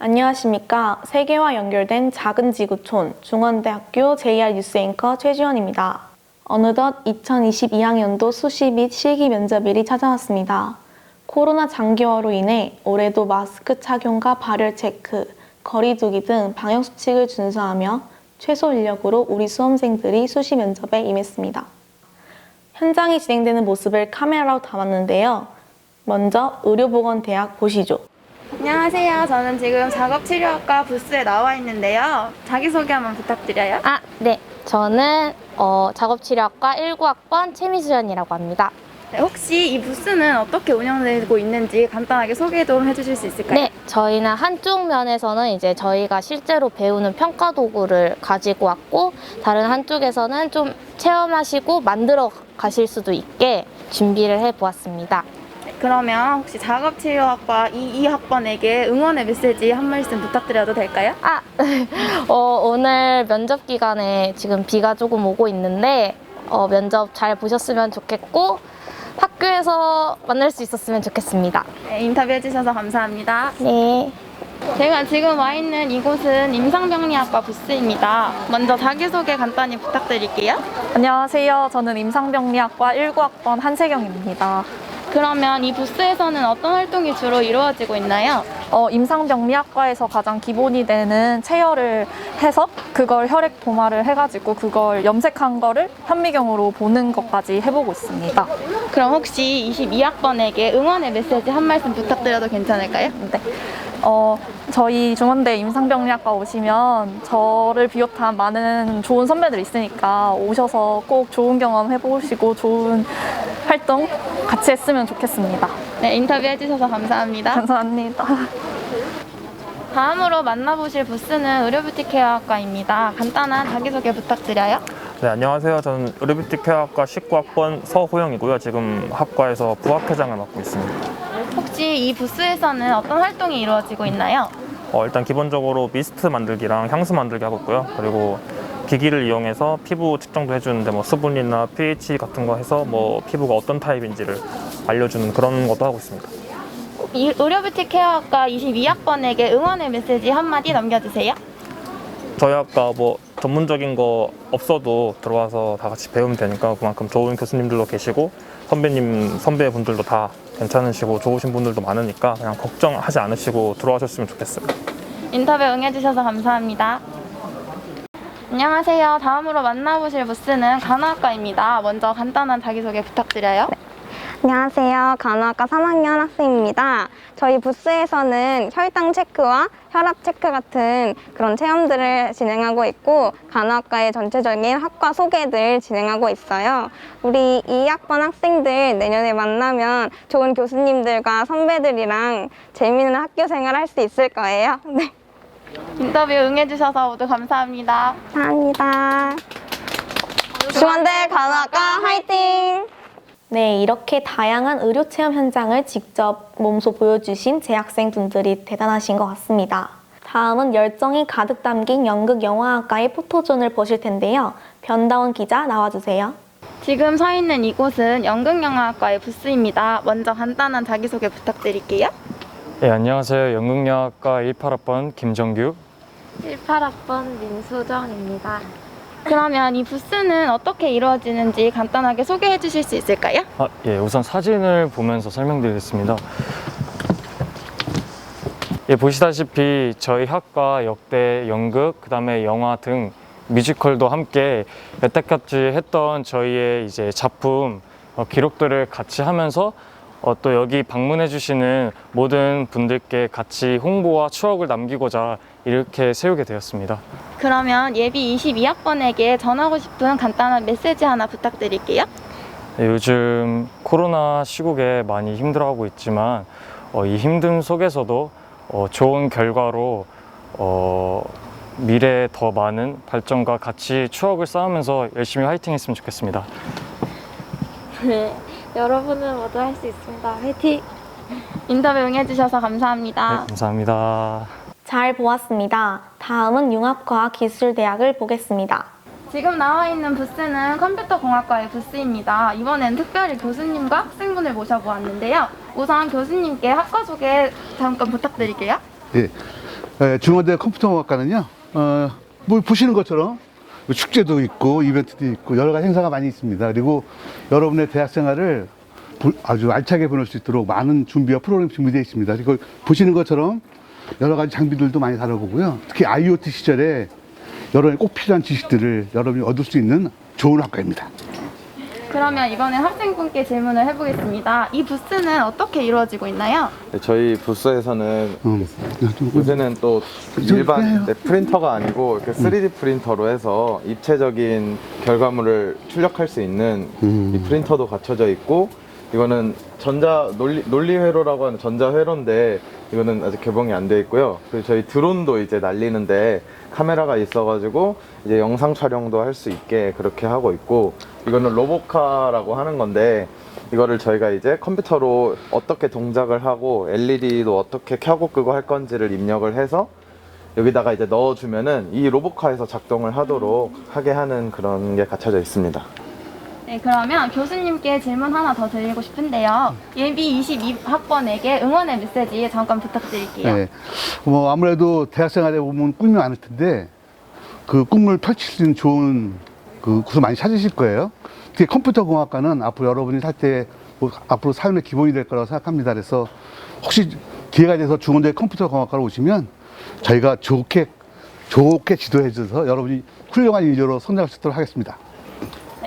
안녕하십니까. 세계와 연결된 작은 지구촌 중원대학교 JR 뉴스 앵커 최지원입니다. 어느덧 2022학년도 수시 및 실기 면접일이 찾아왔습니다. 코로나 장기화로 인해 올해도 마스크 착용과 발열 체크, 거리두기 등 방역 수칙을 준수하며 최소 인력으로 우리 수험생들이 수시 면접에 임했습니다. 현장이 진행되는 모습을 카메라로 담았는데요. 먼저 의료보건대학 보시죠. 안녕하세요. 저는 지금 작업치료학과 부스에 나와 있는데요. 자기소개 한번 부탁드려요. 아, 네. 저는 어, 작업치료학과 19학번 최미수연이라고 합니다. 네, 혹시 이 부스는 어떻게 운영되고 있는지 간단하게 소개 좀 해주실 수 있을까요? 네, 저희는 한쪽 면에서는 이제 저희가 실제로 배우는 평가 도구를 가지고 왔고 다른 한쪽에서는 좀 체험하시고 만들어 가실 수도 있게 준비를 해 보았습니다. 네, 그러면 혹시 작업치료학과 2, 2학번에게 응원의 메시지 한 말씀 부탁드려도 될까요? 아, 어, 오늘 면접 기간에 지금 비가 조금 오고 있는데 어, 면접 잘 보셨으면 좋겠고 학교에서 만날 수 있었으면 좋겠습니다. 네, 인터뷰 해주셔서 감사합니다. 네. 제가 지금 와 있는 이곳은 임상병리학과 부스입니다. 먼저 자기소개 간단히 부탁드릴게요. 안녕하세요. 저는 임상병리학과 19학번 한세경입니다. 그러면 이 부스에서는 어떤 활동이 주로 이루어지고 있나요? 어, 임상병리학과에서 가장 기본이 되는 체열을 해서 그걸 혈액 도마를 해가지고 그걸 염색한 거를 현미경으로 보는 것까지 해보고 있습니다. 그럼 혹시 22학번에게 응원의 메시지 한 말씀 부탁드려도 괜찮을까요? 네. 어, 저희 중원대 임상병리학과 오시면 저를 비롯한 많은 좋은 선배들 있으니까 오셔서 꼭 좋은 경험 해보시고 좋은 활동 같이 했으면 좋겠습니다. 네, 인터뷰 해주셔서 감사합니다. 감사합니다. 다음으로 만나보실 부스는 의료뷰티 케어학과입니다. 간단한 자기소개 부탁드려요. 네, 안녕하세요. 저는 의료뷰티 케어학과 19학번 서호영이고요. 지금 학과에서 부학회장을 맡고 있습니다. 혹시 이 부스에서는 어떤 활동이 이루어지고 있나요? 어, 일단 기본적으로 미스트 만들기랑 향수 만들기 하고 있고요. 그리고 기기를 이용해서 피부 측정도 해주는데 뭐 수분이나 pH 같은 거 해서 뭐 피부가 어떤 타입인지를 알려주는 그런 것도 하고 있습니다. 이 의료뷰티 케어학과 22학번에게 응원의 메시지 한마디 남겨주세요. 저희 학과 뭐 전문적인 거 없어도 들어와서 다 같이 배우면 되니까 그만큼 좋은 교수님들도 계시고 선배님 선배분들도 다 괜찮으시고 좋으신 분들도 많으니까 그냥 걱정하지 않으시고 들어와셨으면 좋겠어요. 인터뷰 응해주셔서 감사합니다. 안녕하세요. 다음으로 만나보실 부스는 간호학과입니다. 먼저 간단한 자기소개 부탁드려요. 안녕하세요. 간호학과 3학년 학생입니다. 저희 부스에서는 혈당 체크와 혈압 체크 같은 그런 체험들을 진행하고 있고 간호학과의 전체적인 학과 소개를 진행하고 있어요. 우리 2학번 학생들 내년에 만나면 좋은 교수님들과 선배들이랑 재미있는 학교 생활 할 수 있을 거예요. 네. 인터뷰 응해주셔서 모두 감사합니다. 감사합니다. 중원대 간호학과 화이팅! 네, 이렇게 다양한 의료 체험 현장을 직접 몸소 보여주신 재학생 분들이 대단하신 것 같습니다. 다음은 열정이 가득 담긴 연극 영화학과의 포토존을 보실 텐데요. 변다원 기자 나와주세요. 지금 서 있는 이곳은 연극영화학과의 부스입니다. 먼저 간단한 자기소개 부탁드릴게요. 네, 안녕하세요. 연극영화과 18학번 김정규. 18학번 민소정입니다. 그러면 이 부스는 어떻게 이루어지는지 간단하게 소개해 주실 수 있을까요? 아, 예, 우선 사진을 보면서 설명드리겠습니다. 예, 보시다시피 저희 학과 역대 연극, 그다음에 영화 등 뮤지컬도 함께 여태까지 했던 저희의 이제 작품 어, 기록들을 같이 하면서 어, 또 여기 방문해 주시는 모든 분들께 같이 홍보와 추억을 남기고자 이렇게 세우게 되었습니다. 그러면 예비 22학번에게 전하고 싶은 간단한 메시지 하나 부탁드릴게요. 네, 요즘 코로나 시국에 많이 힘들어하고 있지만 어, 이 힘듦 속에서도 어, 좋은 결과로 어, 미래에 더 많은 발전과 같이 추억을 쌓으면서 열심히 화이팅 했으면 좋겠습니다. 네. 여러분은 모두 할 수 있습니다. 화이팅! 인터뷰 응해주셔서 감사합니다. 네, 감사합니다. 잘 보았습니다. 다음은 융합과학기술대학을 보겠습니다. 지금 나와 있는 부스는 컴퓨터공학과의 부스입니다. 이번엔 특별히 교수님과 학생분을 모셔보았는데요. 우선 교수님께 학과 소개 잠깐 부탁드릴게요. 예. 예, 중원대 컴퓨터공학과는요, 어, 뭐 보시는 것처럼 축제도 있고 이벤트도 있고 여러 가지 행사가 많이 있습니다. 그리고 여러분의 대학 생활을 보- 아주 알차게 보낼 수 있도록 많은 준비와 프로그램 준비되어 있습니다. 그리고 보시는 것처럼 여러 가지 장비들도 많이 다뤄보고요. 특히 IoT 시절에 여러분이 꼭 필요한 지식들을 여러분이 얻을 수 있는 좋은 학과입니다. 그러면 이번에 학생분께 질문을 해보겠습니다. 이 부스는 어떻게 이루어지고 있나요? 네, 저희 부스에서는 음, 좀- 요새는 또. 일반 네, 프린터가 아니고 이렇게 3D 프린터로 해서 입체적인 결과물을 출력할 수 있는 음. 이 프린터도 갖춰져 있고 이거는 전자 논리, 논리회로라고 하는 전자회로인데 이거는 아직 개봉이 안 돼 있고요. 그리고 저희 드론도 이제 날리는데 카메라가 있어가지고 이제 영상 촬영도 할 수 있게 그렇게 하고 있고 이거는 로보카라고 하는 건데 이거를 저희가 이제 컴퓨터로 어떻게 동작을 하고 LED도 어떻게 켜고 끄고 할 건지를 입력을 해서 여기다가 이제 넣어주면은 이 로보카에서 작동을 하도록 하게 하는 그런 게 갖춰져 있습니다. 네, 그러면 교수님께 질문 하나 더 드리고 싶은데요. 예비 22학번에게 응원의 메시지 잠깐 부탁드릴게요. 네. 뭐 아무래도 대학 생활에 보면 꿈이 많을 텐데 그 꿈을 펼칠 수 있는 좋은 그 곳을 많이 찾으실 거예요. 특히 컴퓨터 공학과는 앞으로 여러분이 살때뭐 앞으로 삶의 기본이 될 거라고 생각합니다. 그래서 혹시 기회가 돼서 중원대 컴퓨터 공학과로 오시면 저희가 좋게 좋게 지도해 줘서 여러분이 훌륭한 인재로 성장할 수 있도록 하겠습니다.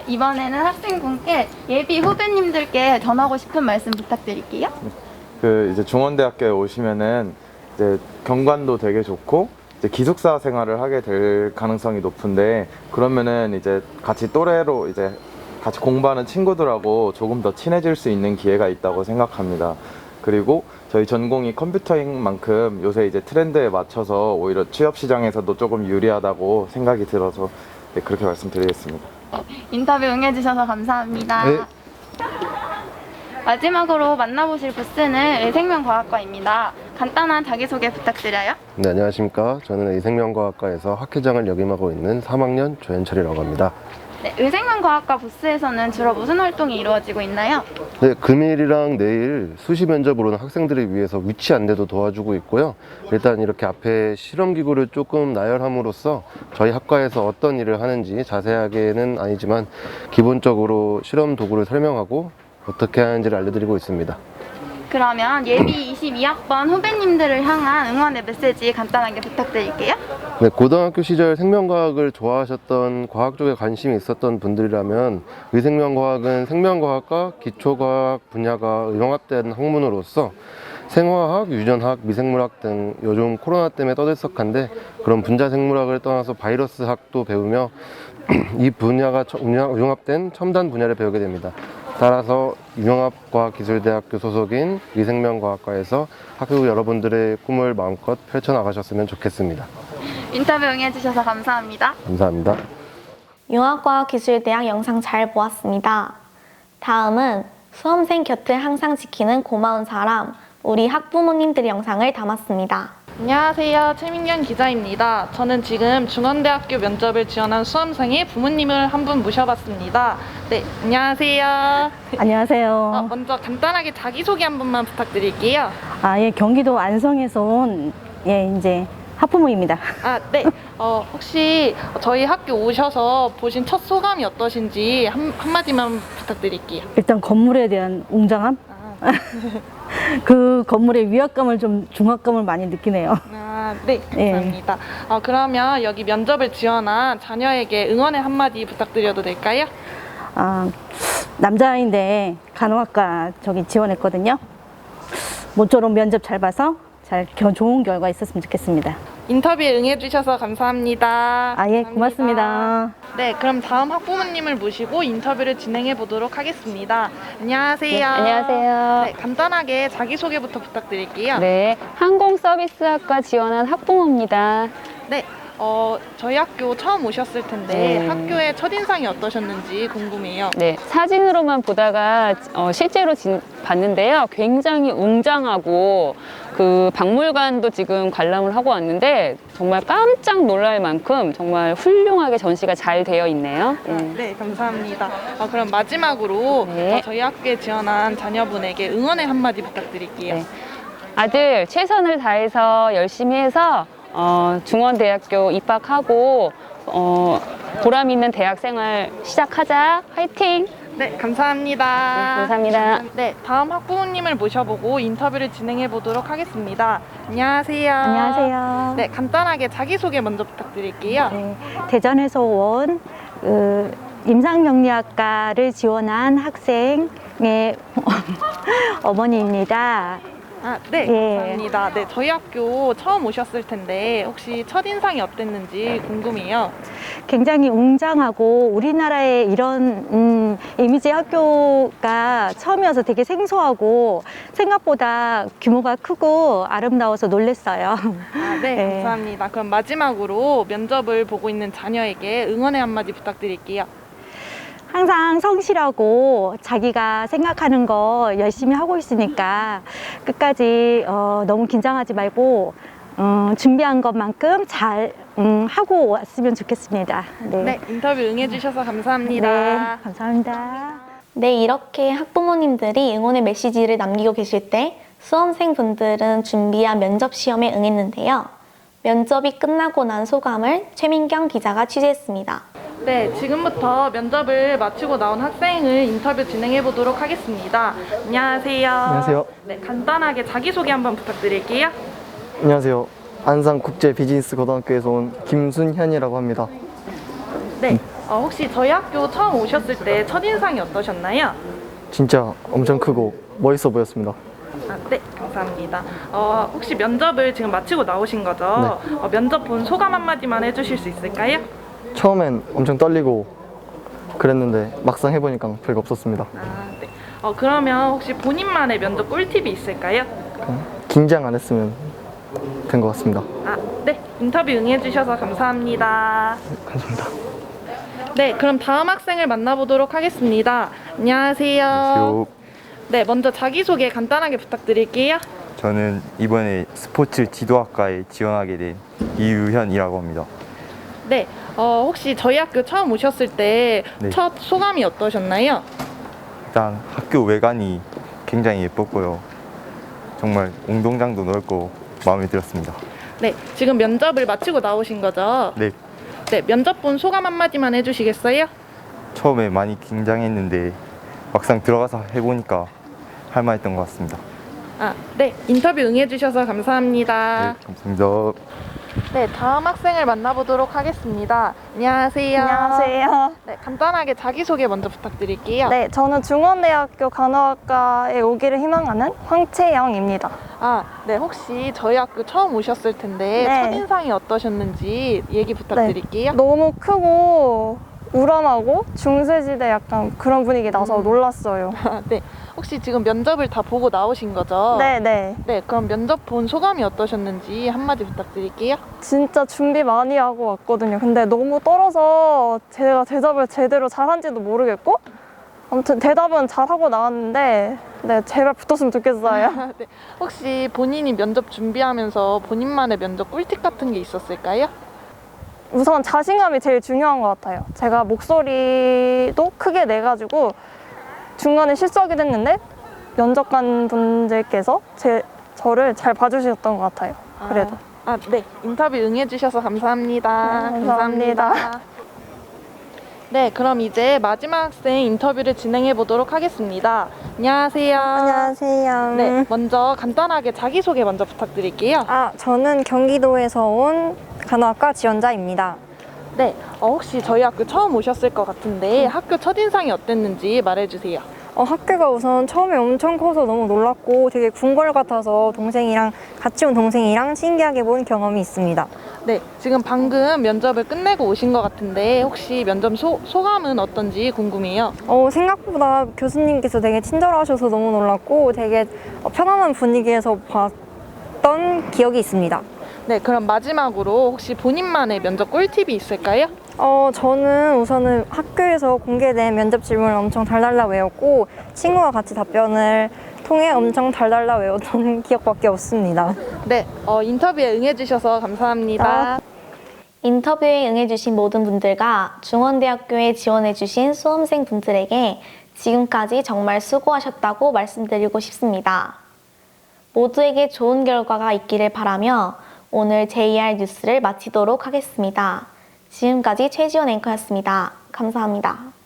네, 이번에는 학생분께 예비 후배님들께 전하고 싶은 말씀 부탁드릴게요. 그 이제 중원대학교에 오시면은 이제 경관도 되게 좋고 이제 기숙사 생활을 하게 될 가능성이 높은데 그러면은 이제 같이 또래로 이제 같이 공부하는 친구들하고 조금 더 친해질 수 있는 기회가 있다고 생각합니다. 그리고 저희 전공이 컴퓨터인 만큼 요새 이제 트렌드에 맞춰서 오히려 취업 시장에서도 조금 유리하다고 생각이 들어서 네, 그렇게 말씀드리겠습니다. 인터뷰 응해주셔서 감사합니다. 네. 마지막으로 만나보실 부스는 의생명과학과입니다. 간단한 자기소개 부탁드려요. 네, 안녕하십니까. 저는 의생명과학과에서 학회장을 역임하고 있는 3학년 조현철이라고 합니다. 네, 의생명과학과 부스에서는 주로 무슨 활동이 이루어지고 있나요? 네, 금일이랑 내일 수시 면접으로는 학생들을 위해서 위치 안내도 도와주고 있고요. 일단 이렇게 앞에 실험 기구를 조금 나열함으로써 저희 학과에서 어떤 일을 하는지 자세하게는 아니지만 기본적으로 실험 도구를 설명하고 어떻게 하는지를 알려드리고 있습니다. 그러면 예비 22학번 후배님들을 향한 응원의 메시지 간단하게 부탁드릴게요. 네, 고등학교 시절 생명과학을 좋아하셨던 과학 쪽에 관심이 있었던 분들이라면 의생명과학은 생명과학과 기초과학 분야가 융합된 학문으로서 생화학, 유전학, 미생물학 등 요즘 코로나 때문에 떠들썩한데 그런 분자 생물학을 떠나서 바이러스학도 배우며 이 분야가 융합된 첨단 분야를 배우게 됩니다. 따라서 융합과학기술대학교 소속인 위생명과학과에서 학교 여러분들의 꿈을 마음껏 펼쳐나가셨으면 좋겠습니다. 인터뷰 응해주셔서 감사합니다. 감사합니다. 융합과학기술대학 영상 잘 보았습니다. 다음은 수험생 곁을 항상 지키는 고마운 사람, 우리 학부모님들 영상을 담았습니다. 안녕하세요. 최민경 기자입니다. 저는 지금 중원대학교 면접을 지원한 수험생의 부모님을 한 분 모셔봤습니다. 네, 안녕하세요. 안녕하세요. 어, 먼저 간단하게 자기소개 한 번만 부탁드릴게요. 아, 예, 경기도 안성에서 온, 예, 이제 학부모입니다. 아, 네. 어, 혹시 저희 학교 오셔서 보신 첫 소감이 어떠신지 한, 한마디만 부탁드릴게요. 일단 건물에 대한 웅장함? 아, 그 건물의 위압감을 좀 중압감을 많이 느끼네요. 아, 네, 예. 감사합니다. 어, 그러면 여기 면접을 지원한 자녀에게 응원의 한마디 부탁드려도 될까요? 아, 남자인데 간호학과 저기 지원했거든요. 모쪼록 면접 잘 봐서 잘 겨- 좋은 결과 있었으면 좋겠습니다. 인터뷰에 응해주셔서 감사합니다. 아, 예, 감사합니다. 고맙습니다. 네, 그럼 다음 학부모님을 모시고 인터뷰를 진행해 보도록 하겠습니다. 안녕하세요. 네, 안녕하세요. 네, 간단하게 자기소개부터 부탁드릴게요. 네, 항공서비스학과 지원한 학부모입니다. 네, 어, 저희 학교 처음 오셨을 텐데 네. 학교의 첫인상이 어떠셨는지 궁금해요. 네, 사진으로만 보다가 어, 실제로 진- 봤는데요. 굉장히 웅장하고 그 박물관도 지금 관람을 하고 왔는데 정말 깜짝 놀랄 만큼 정말 훌륭하게 전시가 잘 되어 있네요. 예. 네, 감사합니다. 어, 그럼 마지막으로 네. 어, 저희 학교에 지원한 자녀분에게 응원의 한마디 부탁드릴게요. 네. 아들 최선을 다해서 열심히 해서 어, 중원대학교 입학하고 어, 보람 있는 대학 생활 시작하자. 화이팅! 네, 감사합니다. 네, 감사합니다. 네, 다음 학부모님을 모셔보고 인터뷰를 진행해 보도록 하겠습니다. 안녕하세요. 안녕하세요. 네, 간단하게 자기소개 먼저 부탁드릴게요. 네, 대전에서 온 그, 임상병리학과를 지원한 학생의 어머니입니다. 아, 네, 예. 감사합니다. 네, 저희 학교 처음 오셨을 텐데 혹시 첫인상이 어땠는지 궁금해요. 굉장히 웅장하고 우리나라에 이런 음, 이미지 학교가 처음이어서 되게 생소하고 생각보다 규모가 크고 아름다워서 놀랬어요. 아, 네, 네. 감사합니다. 그럼 마지막으로 면접을 보고 있는 자녀에게 응원의 한마디 부탁드릴게요. 항상 성실하고 자기가 생각하는 거 열심히 하고 있으니까 끝까지 어, 너무 긴장하지 말고 어, 준비한 것만큼 잘 음, 하고 왔으면 좋겠습니다. 네. 네, 인터뷰 응해주셔서 감사합니다. 네, 감사합니다. 네, 이렇게 학부모님들이 응원의 메시지를 남기고 계실 때 수험생 분들은 준비한 면접 시험에 응했는데요. 면접이 끝나고 난 소감을 최민경 기자가 취재했습니다. 네, 지금부터 면접을 마치고 나온 학생을 인터뷰 진행해 보도록 하겠습니다. 안녕하세요. 안녕하세요. 네, 간단하게 자기소개 한번 부탁드릴게요. 안녕하세요. 안산 국제 비즈니스 고등학교에서 온 김순현이라고 합니다. 네, 어, 혹시 저희 학교 처음 오셨을 때 첫인상이 어떠셨나요? 진짜 엄청 크고 멋있어 보였습니다. 아, 네, 감사합니다. 어, 혹시 면접을 지금 마치고 나오신 거죠? 네. 어, 면접 본 소감 한마디만 해주실 수 있을까요? 처음엔 엄청 떨리고 그랬는데 막상 해보니까 별거 없었습니다. 아, 네. 어, 그러면 혹시 본인만의 면접 꿀팁이 있을까요? 긴장 안 했으면 된 것 같습니다. 아, 네. 인터뷰 응해주셔서 감사합니다. 감사합니다. 네, 그럼 다음 학생을 만나보도록 하겠습니다. 안녕하세요. 네, 먼저 자기소개 간단하게 부탁드릴게요. 저는 이번에 스포츠 지도학과에 지원하게 된 이유현이라고 합니다. 네, 어, 혹시 저희 학교 처음 오셨을 때첫 네. 소감이 어떠셨나요? 일단 학교 외관이 굉장히 예뻤고요. 정말 운동장도 넓고 마음에 들었습니다. 네, 지금 면접을 마치고 나오신 거죠? 네, 네, 면접 본 소감 한마디만 해주시겠어요? 처음에 많이 긴장했는데 막상 들어가서 해보니까 할만했던 것 같습니다. 아, 네, 인터뷰 응해주셔서 감사합니다. 감사합니다. 네, 다음 학생을 만나보도록 하겠습니다. 안녕하세요. 안녕하세요. 네, 간단하게 자기소개 먼저 부탁드릴게요. 네, 저는 중원대학교 간호학과에 오기를 희망하는 황채영입니다. 아, 네, 혹시 저희 학교 처음 오셨을 텐데 네. 첫인상이 어떠셨는지 얘기 부탁드릴게요. 너무 크고 우람하고 중세시대 약간 그런 분위기 나서 놀랐어요. 네, 혹시 지금 면접을 다 보고 나오신 거죠? 네, 네. 네, 그럼 면접 본 소감이 어떠셨는지 한마디 부탁드릴게요. 진짜 준비 많이 하고 왔거든요. 근데 너무 떨어서 제가 대답을 제대로 잘한지도 모르겠고 아무튼 대답은 잘하고 나왔는데 네, 제발 붙었으면 좋겠어요. 네, 혹시 본인이 면접 준비하면서 본인만의 면접 꿀팁 같은 게 있었을까요? 우선 자신감이 제일 중요한 것 같아요. 제가 목소리도 크게 내가지고 중간에 실수하게 됐는데 면접관 분들께서 제 저를 잘 봐주셨던 것 같아요. 그래도. 아, 네. 인터뷰 응해주셔서 감사합니다. 네, 감사합니다. 네, 그럼 이제 마지막 학생 인터뷰를 진행해 보도록 하겠습니다. 안녕하세요. 안녕하세요. 네, 먼저 간단하게 자기소개 먼저 부탁드릴게요. 아, 저는 경기도에서 온 간호학과 지원자입니다. 네, 어, 혹시 저희 학교 처음 오셨을 것 같은데 학교 첫인상이 어땠는지 말해주세요. 어, 학교가 우선 처음에 엄청 커서 너무 놀랐고 되게 궁궐 같아서 동생이랑 같이 온 동생이랑 신기하게 본 경험이 있습니다. 네, 지금 방금 면접을 끝내고 오신 것 같은데 혹시 면접 소, 소감은 어떤지 궁금해요. 어, 생각보다 교수님께서 되게 친절하셔서 너무 놀랐고 되게 어, 편안한 분위기에서 봤던 기억이 있습니다. 네, 그럼 마지막으로 혹시 본인만의 면접 꿀팁이 있을까요? 어, 저는 우선은 학교에서 공개된 면접 질문을 엄청 달달라 외웠고 친구와 같이 답변을 통해 엄청 달달라 외웠던 기억밖에 없습니다. 네, 어, 인터뷰에 응해주셔서 감사합니다. 인터뷰에 응해주신 모든 분들과 중원대학교에 지원해주신 수험생 분들에게 지금까지 정말 수고하셨다고 말씀드리고 싶습니다. 모두에게 좋은 결과가 있기를 바라며 오늘 JR 뉴스를 마치도록 하겠습니다. 지금까지 최지원 앵커였습니다. 감사합니다.